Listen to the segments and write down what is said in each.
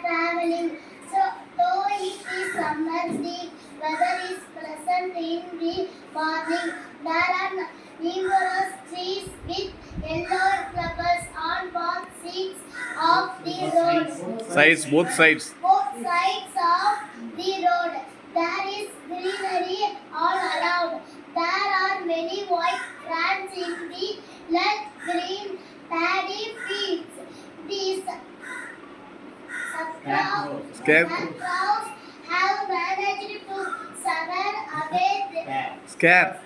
Traveling. So, though it is summer, the weather is pleasant in the morning. There are of the road. sides both sides Both sides of the road. There is greenery all around. There are many white plants in the lush green paddy fields. These Scarecrows. Have managed to scare away the, scare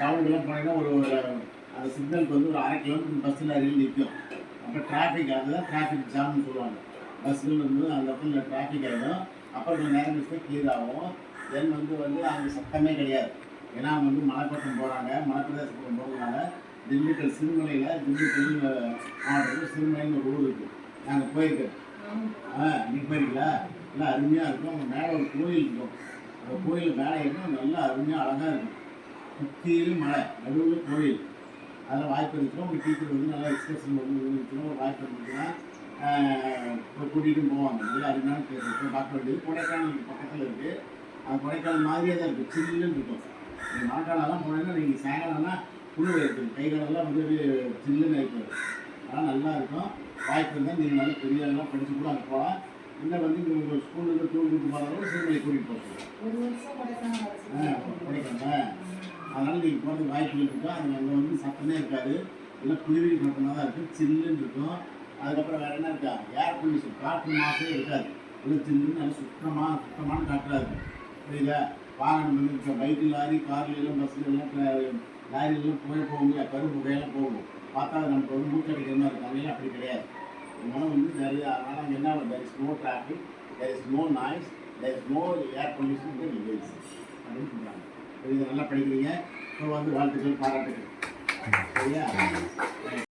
டவுனுக்குலாம் போனீங்கன்னா ஒரு ஒரு அந்த சிக்னலுக்கு வந்து ஒரு அரை kilometre பஸ்ஸில் அருகில் நிற்கும். அப்போ டிராஃபிக் அதுதான் டிராஃபிக் ஜாம்னு சொல்லுவாங்க. பஸ்ஸில் வந்து அந்த இடத்துல டிராஃபிக் ஆகிடும் அப்புறம் கொஞ்சம் நேரம் கழிச்சு கிளியர் ஆகும். தென் வந்து வந்து அங்கே சத்தமே கிடையாது. ஏன்னா அவங்க வந்து மலைப்பக்கம் போகிறாங்க மலைப்பிரதேசத்துக்கு போகிறதுனால திண்டுக்கல் சிறுமலையில் திண்டுக்கல் மாவட்டத்தில் சிறுமலைன்னு ஒரு ஊர் இருக்குது நாங்கள் போயிருக்கோம். ஆ நீ போயிருக்கீங்களா? நல்லா அருமையாக இருக்கும். அங்கே மேலே ஒரு கோயில் இருக்கும். அந்த கோயில் மேலே இருக்கும் நல்லா அருமையாக அழகாக இருக்கும். சுற்றிலும் மலை நடுவில் கோயில். அதில் வாய்ப்பு இருந்துச்சுன்னா உங்கள் டீச்சர் வந்து நல்லா எக்ஸ்பிரஷன் வந்து இருந்துச்சுன்னா ஒரு வாய்ப்பு இருந்துச்சுன்னா கூட்டிகிட்டு போவாங்க. நல்லா அருமையான பிளேஸ் இருக்கும் பார்க்க வேண்டியது கொடைக்கானல் பக்கத்தில் இருக்குது அந்த கொடைக்கானல் மாதிரியே தான் இருக்குது சில்லுன்னு இருக்கும். நீங்கள் மழைக்காலம்லாம் போனீங்கன்னா நீங்கள் சாயங்காலம்னா குளிர் இருக்குது கை காலெல்லாம் வந்து சில்லுன்னு இருக்குது அதெல்லாம் நல்லா இருக்கும். வாய்ப்பு இருந்தால் நீங்கள் நல்லா பெரிய படித்து கூட அங்கே போகலாம். இல்லை வந்து உங்கள் ஸ்கூலுக்கு டூர் கூட்டு போகிறவங்க சிறுமலை கூட்டிகிட்டு போகிறோம் ஆ, கொடைக்கானல் அதனால் நீங்கள் போகிறது வாய்ப்பு இருக்கும் அங்கே அங்கே வந்து சத்தமே இருக்காது. எல்லாம் குருவி சத்தமாக தான் இருக்கும் சில்லுன்னு இருக்கும். அதுக்கப்புறம் வேறு என்ன இருக்கா? ஏர் பொல்யூஷன் காற்று மாசே இருக்காது. எல்லாம் சில்லுன்னு நல்லா சுத்தமாக சுத்தமான காற்றாக இருக்கும். புரியுதா? வாகனம் வந்து இப்போ பைக்கு லாரி கார்ல எல்லாம் பஸ்ல எல்லாம் லாரிலாம் போய் போகுங்க கரும்பு புகையெல்லாம் போகும். பார்த்தா அது நமக்கு வந்து மூச்சடிக்கிற மாதிரி இருக்கும். அங்கெல்லாம் அப்படி கிடையாது. அதனால வந்து நிறைய அதனால் அங்கே என்ன traffic there is no noise there is no air pollution in the village அப்படின்னு சொல்கிறாங்க இது நல்லா படிக்கிறீங்க. ஸோ வந்து வாழ்த்துக்கள் பாராட்டுகள் சரியா